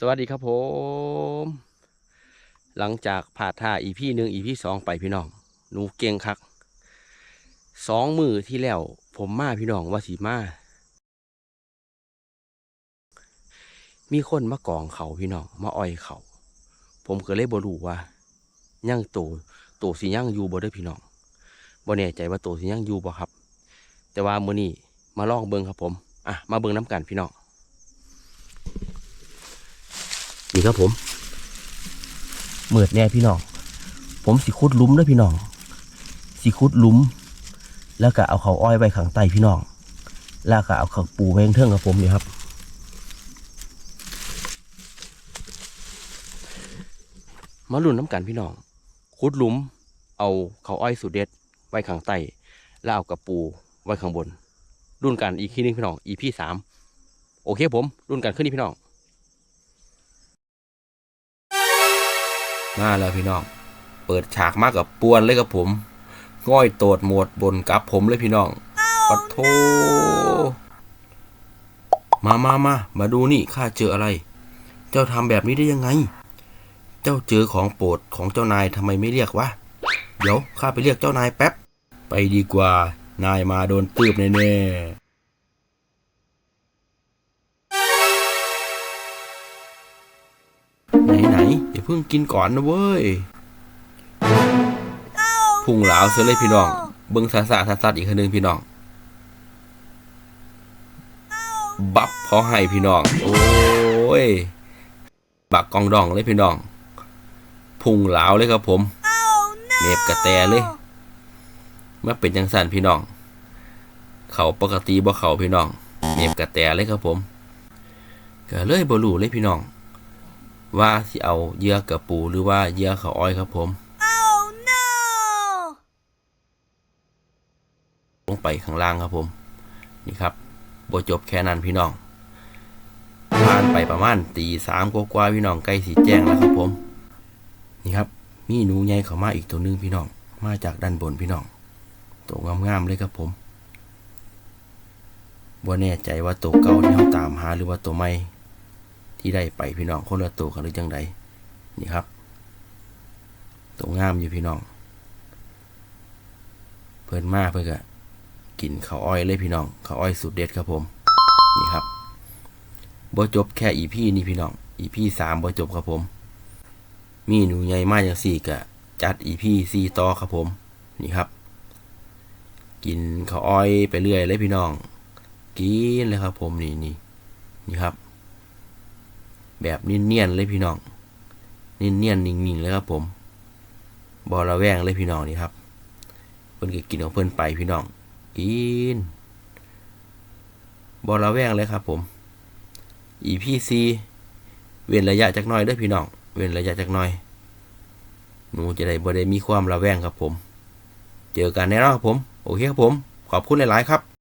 สวัสดีครับผม หลังจากผ่าท่าอีพี่หนึ่งอีพี่สองไปพี่น้อง หนูเก่งคักสองมือที่แล้ว ผมมาพี่น้องว่าสีมา มีคนมากองเขาพี่น้อง มาอ้อยเขา ผมก็เลยบรู้ว่าย่างโตโตสิย่างอยู่บ่เด้พี่น้องบ่แน่ใจว่าโตสิย่างอยู่บ่ครับ แต่ว่ามือนี้มาลองเบิงครับผม อะ มาเบิงน้ำกันพี่น้อง นี่ครับผมเมิดแน่พี่น้อง ผมสิขุดลุมด้วยพี่น้องสิขุดลุมแล้วก็เอาเขาอ้อยไว้ข้างใต้พี่น้อง แล้วก็เอาเขาปูไว้ข้างเทิงกับผมนี่ครับมาลุ่นน้ำกันพี่น้องขุดลุมเอาเขาอ้อยสุดเด็ดไว้ข้างใต้แล้วเอากระปูไว้ข้างบน รุ่นกันอีกทีหนึงพี่น้องอีพี่สามโอเคผม รุ่นกันขึ้นนี่พี่น้อง มาแล้วพี่น้อง เปิดฉากมากกับปวนเลยกับผม ง่อยโตดหมดบนกับผมเลยพี่น้องปัดโทมามามามาดูนี่ข้าเจออะไร เจ้าทำแบบนี้ได้ยังไง เจ้าเจอของโปรดของเจ้านายทำไมไม่เรียกวะ เดี๋ยวข้าไปเรียกเจ้านายแป๊บ ไปดีกว่า นายมาโดนตืบแน่ๆ ไหนไหนๆอย่าเพิ่งกินก่อนนะเว้ยพุ่งเหลาวเสียเลยพี่น้องเบิ้งซาซาซัดซัดอีกคนหนึ่งพี่น้องบับพอให้พี่น้อง โอ้ย บักกองดองเลยพี่น้อง พุ่งเหลาวเลยครับผมเมฟกระแตเลยเมื่อเป็นจังสันพี่น้อง เขาปกติบ่เขาพี่น้องเมฟกระแตเลยครับผมก็เลยบ่รู้เลยพี่น้อง ว่าสิเอาเหยื่อกระปูหรือว่าเหยื่อเขาอ้อยครับผมลงไปข้างล่างครับผม นี่ครับบจบแค่นั้นพี่น้อง ผ่านไปประมาณตีสามกว่าๆพี่น้องใกล้สีแจ้งแล้วครับผม นี่ครับ มีหนูใหญ่เข้ามาอีกตัวหนึงพี่น้อง มาจากด้านบนพี่น้อง ตัวงามๆเลยครับผมบ่แน่ใจว่าตัวเก่าที่เขาตามหาหรือว่าตัวใหม่ ที่ได้ไปพี่น้องคนละตัวกันหรือจังใดนี่ครับตัวงามอยู่พี่น้อง เพิ่นมาเพื่อก็กินข้าวอ้อยเลยพี่น้องข้าวอ้อยสุดเด็ดครับผมนี่ครับบ่จบแค่อีพี่นี่พี่น้องอีพี่สามบ่จบครับผม มีหนูใหญ่มากอย่างสี่กะจัดอีพี่สี่ต่อครับผม นี่ครับ กินข้าวอ้อยไปเรื่อยเลยพี่น้อง กินเลยครับผมนี่นี่นี่ครับ แบบเนียนๆเลยพี่น้องเนียนๆนิ่งๆเลยครับผมบอระแวงเลยพี่น้องนี่ครับเพิ่นก็กินของเพิ่นไปพี่น้องกินบอระแวงเลยครับผม EPC เว้นระยะจักน่อยเด้อพี่น้องเว้นระยะจักน่อยหนูจะได้บ่ได้มีความระแวงครับผม เจอกันแน่นอนครับผม โอเคครับผม ขอบคุณหลาย ๆ ครับ